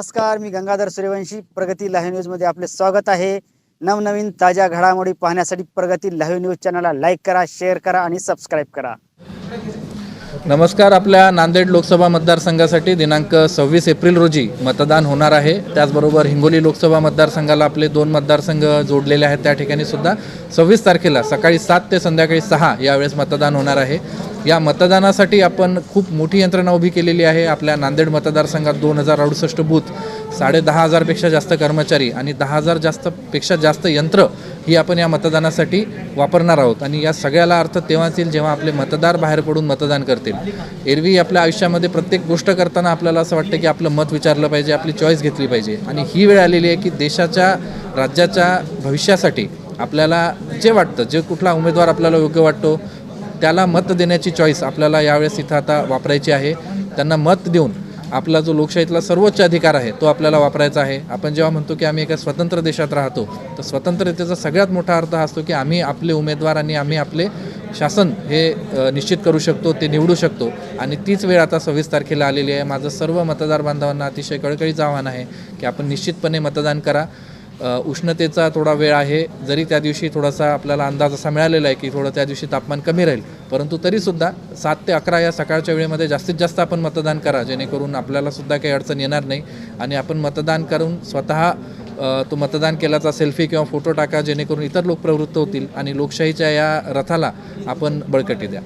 नमस्कार मी गंगाधर सूर्यवंशी. प्रगती लाईव्ह न्यूजमध्ये आपले स्वागत आहे. नवनवीन ताज्या घडामोडी पाहण्यासाठी प्रगती लाईव्ह न्यूज चॅनलला लाईक करा शेअर करा आणि सबस्क्राईब करा. नमस्कार आपल्या नांदेड लोकसभा मतदारसंघासाठी दिनांक सव्वीस एप्रिल रोजी मतदान होणार आहे. त्याचबरोबर हिंगोली लोकसभा मतदारसंघाला आपले दोन मतदारसंघ जोडलेले आहेत. त्या ठिकाणी सुद्धा सव्वीस तारखेला सकाळी सात ते संध्याकाळी सहा यावेळेस मतदान होणार आहे. या मतदानासाठी आपण खूप मोठी यंत्रणा उभी केलेली आहे. आपल्या नांदेड मतदारसंघात दोन हजार अडुसष्ट बूथ साडे दहा हजारपेक्षा जास्त कर्मचारी आणि दहा हजार जास्त पेक्षा जास्त यंत्र ही आपण या मतदानासाठी वापरणार आहोत. आणि या सगळ्याला अर्थ तेव्हाच येईल जेव्हा आपले मतदार बाहेर पडून मतदान करतील. एरवी आपल्या आयुष्यामध्ये प्रत्येक गोष्ट करताना आपल्याला असं वाटतं की आपलं मत विचारलं पाहिजे आपली चॉईस घेतली पाहिजे. आणि ही वेळ आलेली आहे की देशाच्या राज्याच्या भविष्यासाठी आपल्याला जे वाटतं जे कुठला उमेदवार आपल्याला योग्य वाटतो त्याला मत देण्याची चॉईस आपल्याला यावेळेस इथं आता वापरायची आहे. त्यांना मत देऊन आपला जो लोकशाहीतला सर्वोच्च अधिकार आहे तो आपल्याला वापरायचा आहे. आपण जेव्हा म्हणतो की आम्ही एका स्वतंत्र देशात राहतो तर स्वतंत्रतेचा सगळ्यात मोठा अर्थ हा असतो की आम्ही आपले उमेदवार आणि आम्ही आपले शासन हे निश्चित करू शकतो ते निवडू शकतो. आणि तीच वेळ आता सव्वीस तारखेला आलेली आहे. माझं सर्व मतदार बांधवांना अतिशय कळकळीचं आव्हान आहे की आपण निश्चितपणे मतदान करा. उष्णतेचा थोडा वेळ आहे. जरी त्या दिवशी थोडासा आपल्याला अंदाज असा मिळालेला आहे की थोडं त्या दिवशी तापमान कमी राहील परंतु तरीसुद्धा सात ते अकरा या सकाळच्या वेळेमध्ये जास्तीत जास्त आपण मतदान करा. जेणेकरून आपल्याला सुद्धा काही अडचण येणार नाही आणि आपण मतदान करून स्वतः तो मतदान केल्याचा सेल्फी किंवा फोटो टाका जेणेकरून इतर लोक प्रवृत्त होतील आणि लोकशाहीच्या या रथाला आपण बळकटी द्या.